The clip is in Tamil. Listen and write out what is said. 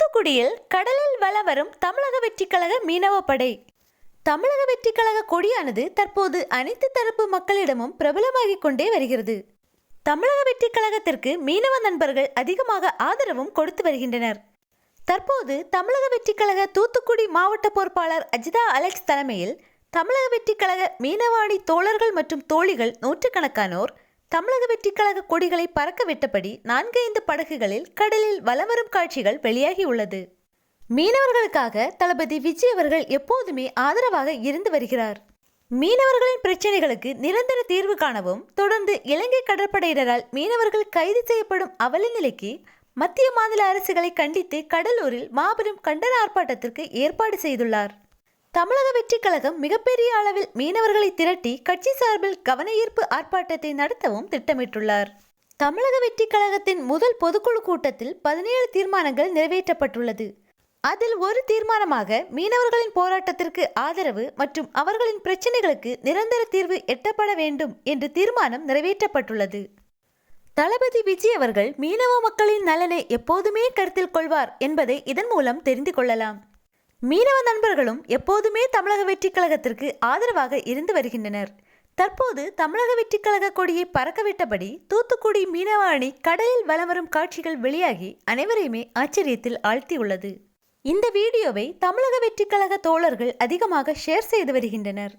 தூத்துக்குடியில் கடலில் வல வரும் தமிழக வெற்றிக்கழக மீனவ படை. தமிழக வெற்றிக்கழக கொடியானது தற்போது அனைத்து தரப்பு மக்களிடமும் பிரபலமாகிக் கொண்டே வருகிறது. தமிழக வெற்றிக்கழகத்திற்கு மீனவ நண்பர்கள் அதிகமாக ஆதரவும் கொடுத்து வருகின்றனர். தற்போது தமிழக வெற்றிக்கழக தூத்துக்குடி மாவட்ட பொறுப்பாளர் அஜிதா அலெக்ஸ் தலைமையில் தமிழக வெற்றிக்கழக மீனவாணி தோழர்கள் மற்றும் தோழிகள் நூற்றுக்கணக்கானோர் தமிழக வெற்றிக் கழக கொடிகளை பறக்க விட்டபடி நான்கைந்து படகுகளில் கடலில் வலம் வரும் காட்சிகள் வெளியாகியுள்ளது மீனவர்களுக்காக தளபதி விஜய் அவர்கள் எப்போதுமே ஆதரவாக இருந்து வருகிறார். மீனவர்களின் பிரச்சனைகளுக்கு நிரந்தர தீர்வு காணவும் தொடர்ந்து இலங்கை கடற்படையினரால் மீனவர்கள் கைது செய்யப்படும் அவல நிலைக்கு மத்திய மாநில அரசுகளை கண்டித்து கடலூரில் மாபெரும் கண்டன ஆர்ப்பாட்டத்திற்கு ஏற்பாடு செய்துள்ளார். தமிழக வெற்றிக் கழகம் மிகப்பெரிய அளவில் மீனவர்களை திரட்டி கட்சி சார்பில் கவனஈர்ப்பு ஆர்ப்பாட்டத்தை நடத்தவும் திட்டமிட்டுள்ளார். தமிழக வெற்றிக் கழகத்தின் முதல் பொதுக்குழு கூட்டத்தில் பதினேழு தீர்மானங்கள் நிறைவேற்றப்பட்டுள்ளது. அதில் ஒரு தீர்மானமாக மீனவர்களின் போராட்டத்திற்கு ஆதரவு மற்றும் அவர்களின் பிரச்சினைகளுக்கு நிரந்தர தீர்வு எட்டப்பட வேண்டும் என்று தீர்மானம் நிறைவேற்றப்பட்டுள்ளது. தளபதி விஜய் அவர்கள் மீனவ மக்களின் நலனை எப்போதுமே கருத்தில் கொள்வார் என்பதை இதன் மூலம் தெரிந்து கொள்ளலாம். மீனவ நண்பர்களும் எப்போதுமே தமிழக வெற்றிக் கழகத்திற்கு ஆதரவாக இருந்து வருகின்றனர். தற்போது தமிழக வெற்றிக் கழக கொடியை பறக்கவிட்டபடி தூத்துக்குடி மீனவ அணி கடலில் வலம் வரும் காட்சிகள் வெளியாகி அனைவரையுமே ஆச்சரியத்தில் ஆழ்த்தியுள்ளது. இந்த வீடியோவை தமிழக வெற்றிக் கழக தோழர்கள் அதிகமாக ஷேர் செய்து வருகின்றனர்.